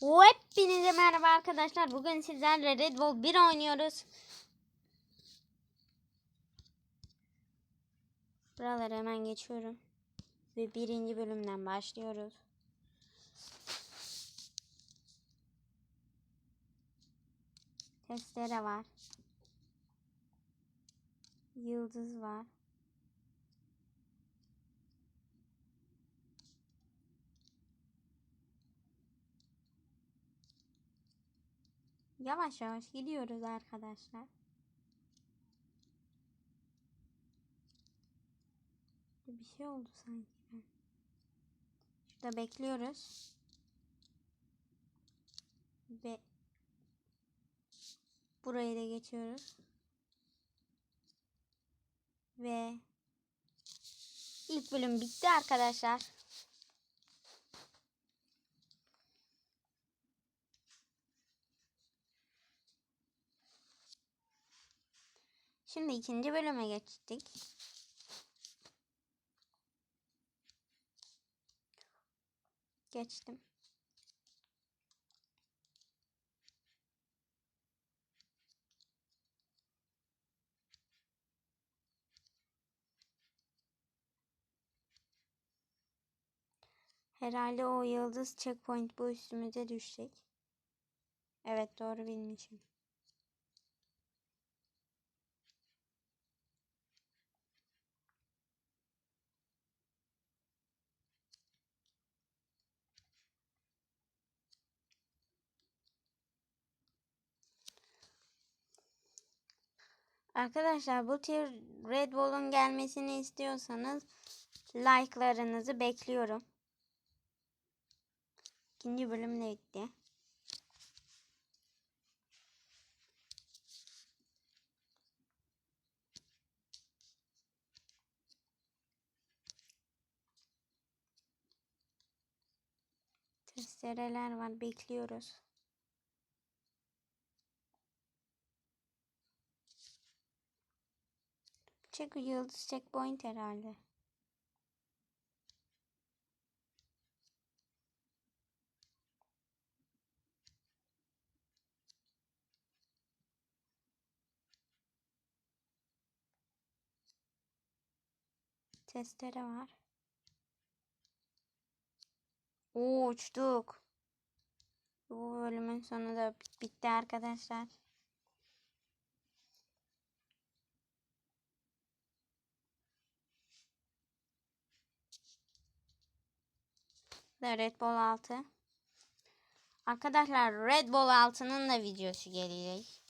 Hepinize merhaba arkadaşlar. Bugün sizlerle Red Bull 1 oynuyoruz. Buraları hemen geçiyorum. Ve birinci bölümden başlıyoruz. Testere var. Yıldız var. Yavaş yavaş gidiyoruz arkadaşlar. Bir şey oldu sanki. Şurada bekliyoruz. Ve burayı da geçiyoruz. Ve ilk bölüm bitti arkadaşlar. Şimdi ikinci bölüme geçtik. Geçtim. Herhalde o yıldız checkpoint bu üstümüze düşecek. Evet doğru bilmişim. Arkadaşlar bu tür Red Bull'un gelmesini istiyorsanız like'larınızı bekliyorum. İkinci bölüm de bitti. Testereler var bekliyoruz. Check yıldız checkpoint herhalde. Testere var. Oo uçtuk. Bu bölümün sonu da bitti arkadaşlar. Da Red Bull 6. Arkadaşlar Red Bull 6'nın da videosu gelecek.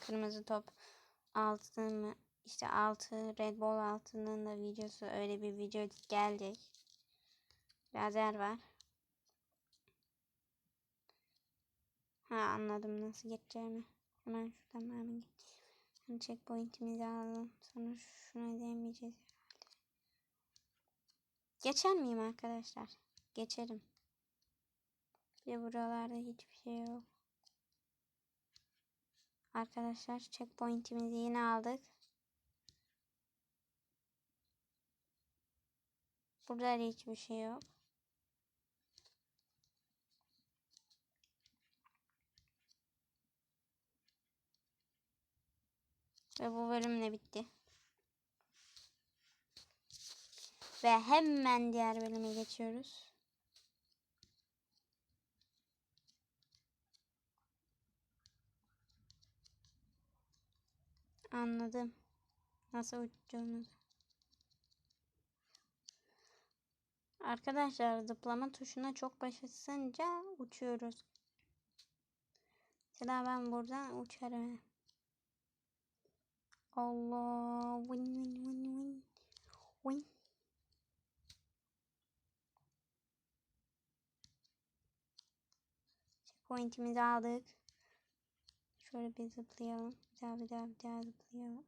Kırmızı top 6 mı? İşte 6 Red Bull 6'nın da videosu öyle bir video gelecek. Lazer var. Ha anladım nasıl geçeceğimi. Hemen şuradan hemen geç. Şimdi checkpoint'imizi alalım. Sonra şuna değmeyeceğiz herhalde. Geçer miyim arkadaşlar? Geçerim. Bir de buralarda hiçbir şey yok. Arkadaşlar checkpoint'imizi yine aldık. Burada da hiçbir şey yok. Ve bu bölüm de bitti. Ve hemen diğer bölüme geçiyoruz. Anladım. Nasıl uçacağımızı. Arkadaşlar zıplama tuşuna çok basınca uçuyoruz. Mesela ben buradan uçarım. Allah. Win win win win. Win. Checkpoint'imizi aldık. Şöyle bir zıplayalım. Zıplayalım.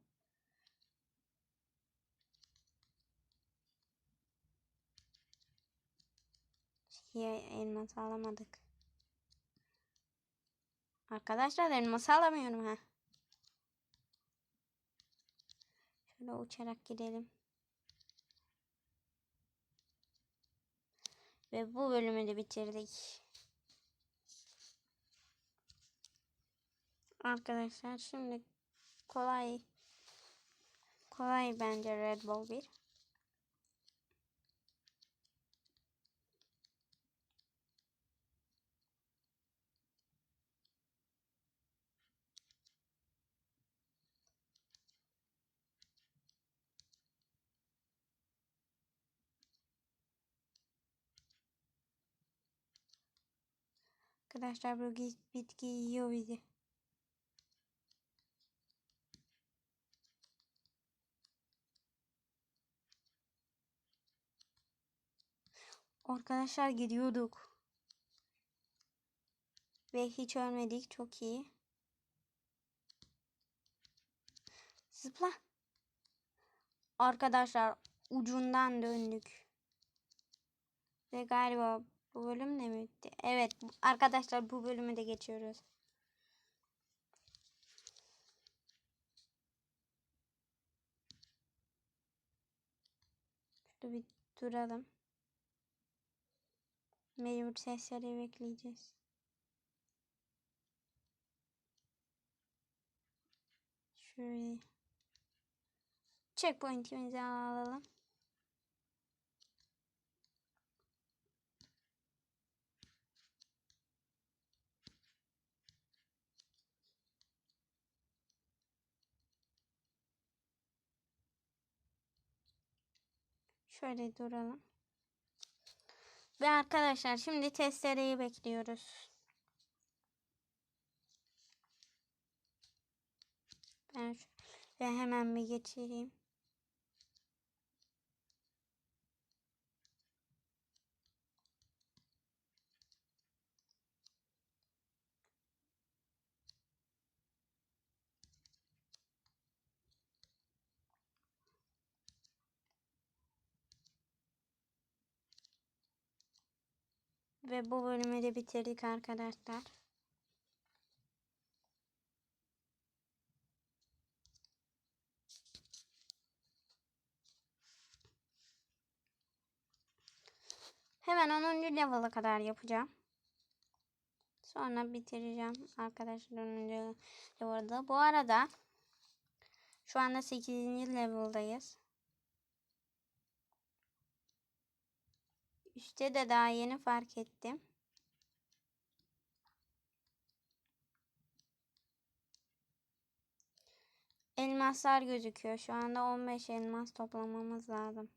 Şey, elması alamadık. Arkadaşlar elması alamıyorum ha. Şöyle uçarak gidelim. Ve bu bölümü de bitirdik. Arkadaşlar şimdi kolay kolay bence Red Bull 1. Arkadaşlar bu bitki yiyor bizi. Arkadaşlar gidiyorduk. Ve hiç ölmedik. Çok iyi. Zıpla. Arkadaşlar ucundan döndük. Ve galiba bu bölüm de mi? Evet arkadaşlar bu bölümü de geçiyoruz. Şurada bir duralım. Mecbur sesleri bekleyeceğiz. Şöyle. Checkpoint'imizi alalım. Şöyle duralım. Ve arkadaşlar şimdi testereyi bekliyoruz. Ben şöyle hemen bir geçireyim. Ve bu bölümü de bitirdik arkadaşlar. Hemen 10. level'a kadar yapacağım. Sonra bitireceğim arkadaşlar 10. level'da. Bu arada şu anda 8. level'dayız. Üste de daha yeni fark ettim. Elmaslar gözüküyor. Şu anda 15 elmas toplamamız lazım.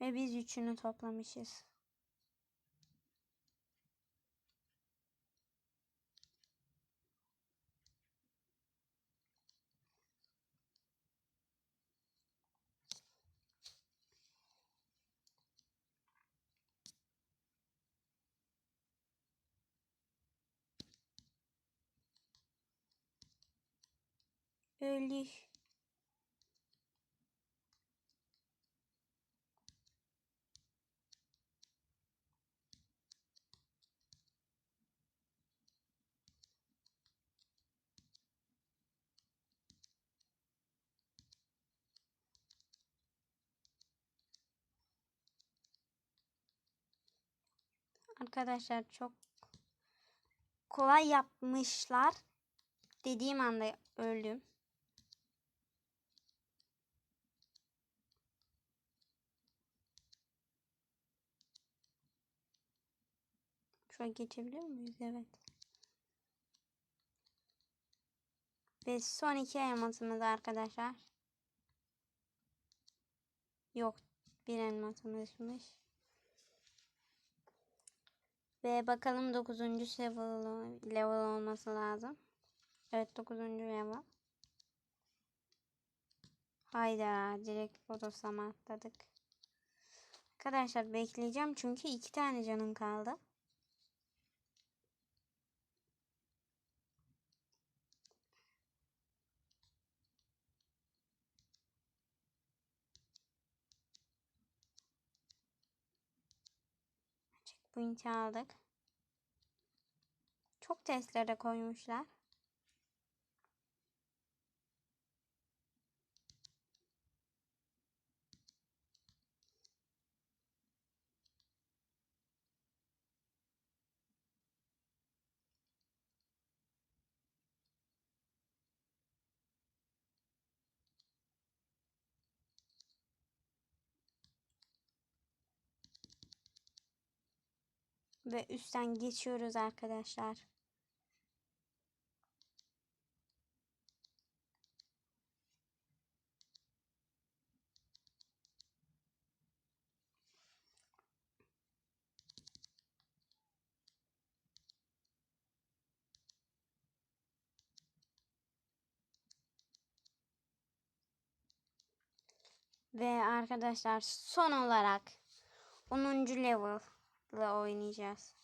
Ve biz üçünü toplamışız. Öldük. Arkadaşlar çok kolay yapmışlar. Dediğim anda öldüm. Şu an geçebiliyor muyuz? Evet. Ve son iki elmasımız arkadaşlar. Yok. Bir elmasımızmış. Ve bakalım 9. level, level olması lazım. Evet 9. level. Hayda direkt bodoslama atladık. Arkadaşlar bekleyeceğim çünkü iki tane canım kaldı. Checkpoint'i aldık. Çok testlere koymuşlar. Ve üstten geçiyoruz arkadaşlar. Ve arkadaşlar son olarak 10. level ile oynayacağız.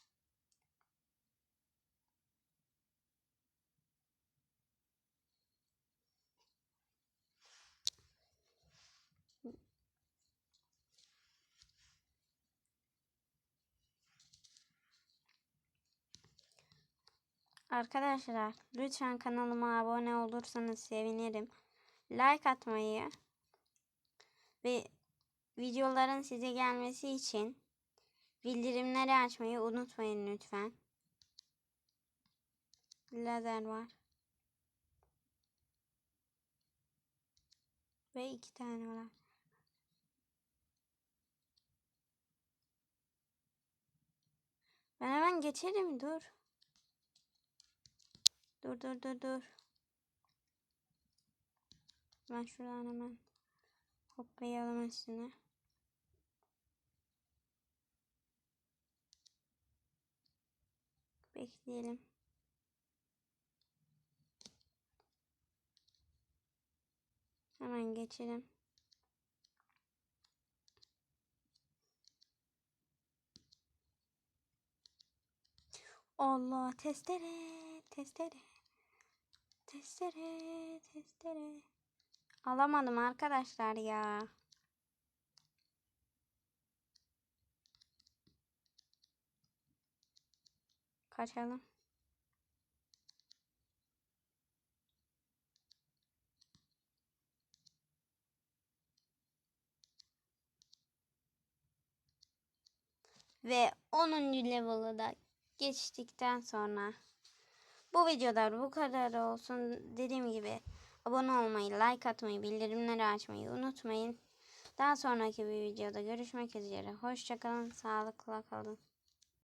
Arkadaşlar lütfen kanalıma abone olursanız sevinirim. Like atmayı ve videoların size gelmesi için bildirimleri açmayı unutmayın lütfen. Lazer var. Ve iki tane var. Ben hemen geçerim dur. Dur dur dur dur. Ben şuradan hemen hoplayalım üstüne. Bekleyelim. Hemen geçelim. Allah testere testere testere testere alamadım arkadaşlar ya. Kaçalım. Ve 10. level'ı da geçtikten sonra bu videoda bu kadar olsun. Dediğim gibi abone olmayı, like atmayı, bildirimleri açmayı unutmayın. Daha sonraki bir videoda görüşmek üzere. Hoşçakalın, sağlıkla kalın.